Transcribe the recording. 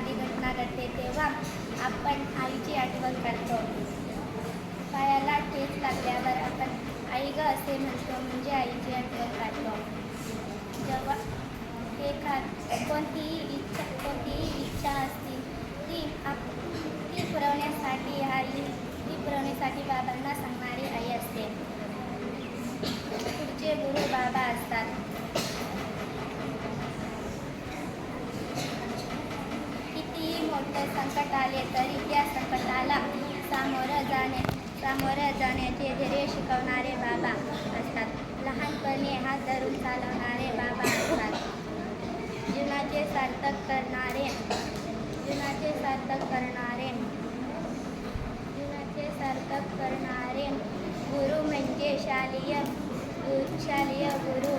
एखादी घटना घडते तेव्हा आपण आईची आठवण करतो. पायाला ठेच लागल्यावर आपण आई ग असे म्हणतो म्हणजे आईची आठवण काढतो. जेव्हा एखाद कोणतीही इच्छा कोणतीही इच्छा असते ती आप ती पुरवण्यासाठी आई ती पुरवण्यासाठी बाबांना सांगणारी आई असते. पुढचे गुरु बाबा असतात. कितीही संकट आले तरी त्या संकटाला सामोरं जाणे सामोरं जाण्याचे धैर्य शिकवणारे बाबा असतात. लहानपणी हात धरून चालवणारे बाबा असतात. जीवनाचे सार्थक करणारे जीवनाचे सार्थक करणारे जीवनाचे सार्थक करणारे गुरु म्हणजे शालेय शालेय गुरु